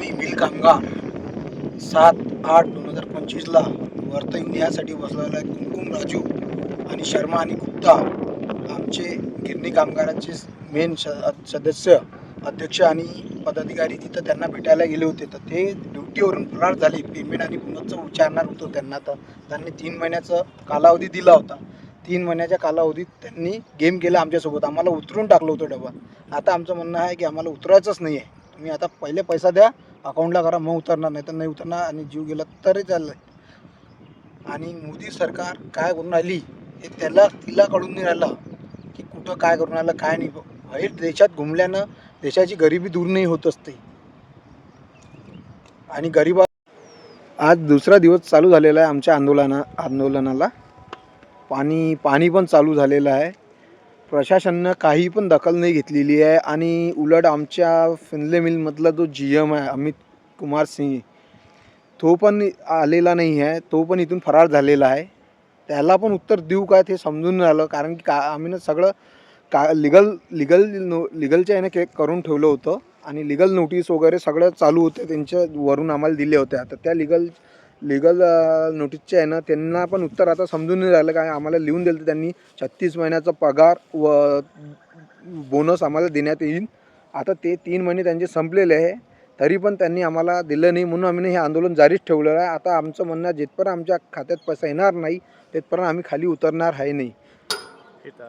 मी मुक्काम सात आठ दोन हजार पंचवीसला वर्त येऊन यासाठी बसलेला आहे कुमकुम राजू आणि शर्मा आणि गुप्ता. आमचे गिरणी कामगारांचे मेन सदस्य अध्यक्ष आणि पदाधिकारी तिथं त्यांना भेटायला गेले होते. तर ते ड्युटीवरून फरार झाले. पेमेंट आणि पुनःचं विचारणार होतो त्यांना. तर त्यांनी तीन महिन्याचा कालावधी दिला होता. तीन महिन्याच्या कालावधीत त्यांनी गेम केला आमच्यासोबत. आम्हाला उतरून टाकलं होतं डबा आता आमचं म्हणणं आहे की आम्हाला उतरायचंच नाही आहे तुम्ही आता पहिले पैसा द्या अकाउंटला करा मग उतरणार नाही तर नाही उतरणार आणि जीव गेला तरी चाललं आणि मोदी सरकार काय करून राहिली हे त्याला तिला कळून नाही राहिलं की कुठं काय करून राहिलं काय नाही. बाहेर देशात घुमल्यानं देशाची गरिबी दूर नाही होत असते. आणि गरिबा आज दुसरा दिवस चालू झालेला आहे आमच्या आंदोलना आंदोलनाला. पाणी पाणी पण चालू झालेलं आहे. प्रशासनानं काही पण दखल नाही घेतलेली आहे आणि उलट आमच्या फिनले मिलमधला जो जी एम आहे अमित कुमार सिंग तो पण आलेला नाही आहे तो पण इथून फरार झालेला आहे. त्याला पण उत्तर देऊ काय ते समजून राहिलं कारण की का आम्ही ना सगळं का लिगल लिगल नो लिगलच्या याने के करून ठेवलं होतं आणि लिगल नोटीस वगैरे सगळं चालू होते त्यांच्या वरून आम्हाला दिले होते. आता त्या लिगल लिगल नोटीसचे आहे ना त्यांना पण उत्तर आता समजून नाही राहिलं. काय आम्हाला लिहून दिलं त्यांनी छत्तीस महिन्याचा पगार व बोनस आम्हाला देण्यात येईल. आता ते तीन महिने त्यांचे संपलेले आहे. तरी पण त्यांनी आम्हाला दिलं नाही. म्हणून आम्ही हे आंदोलन जारीच ठेवलेलं आहे. आता आमचं म्हणणं आहे, जिथपर्यंत आमच्या खात्यात पैसा येणार नाही तिथपर्यंत आम्ही खाली उतरणार आहे नाही. हे तर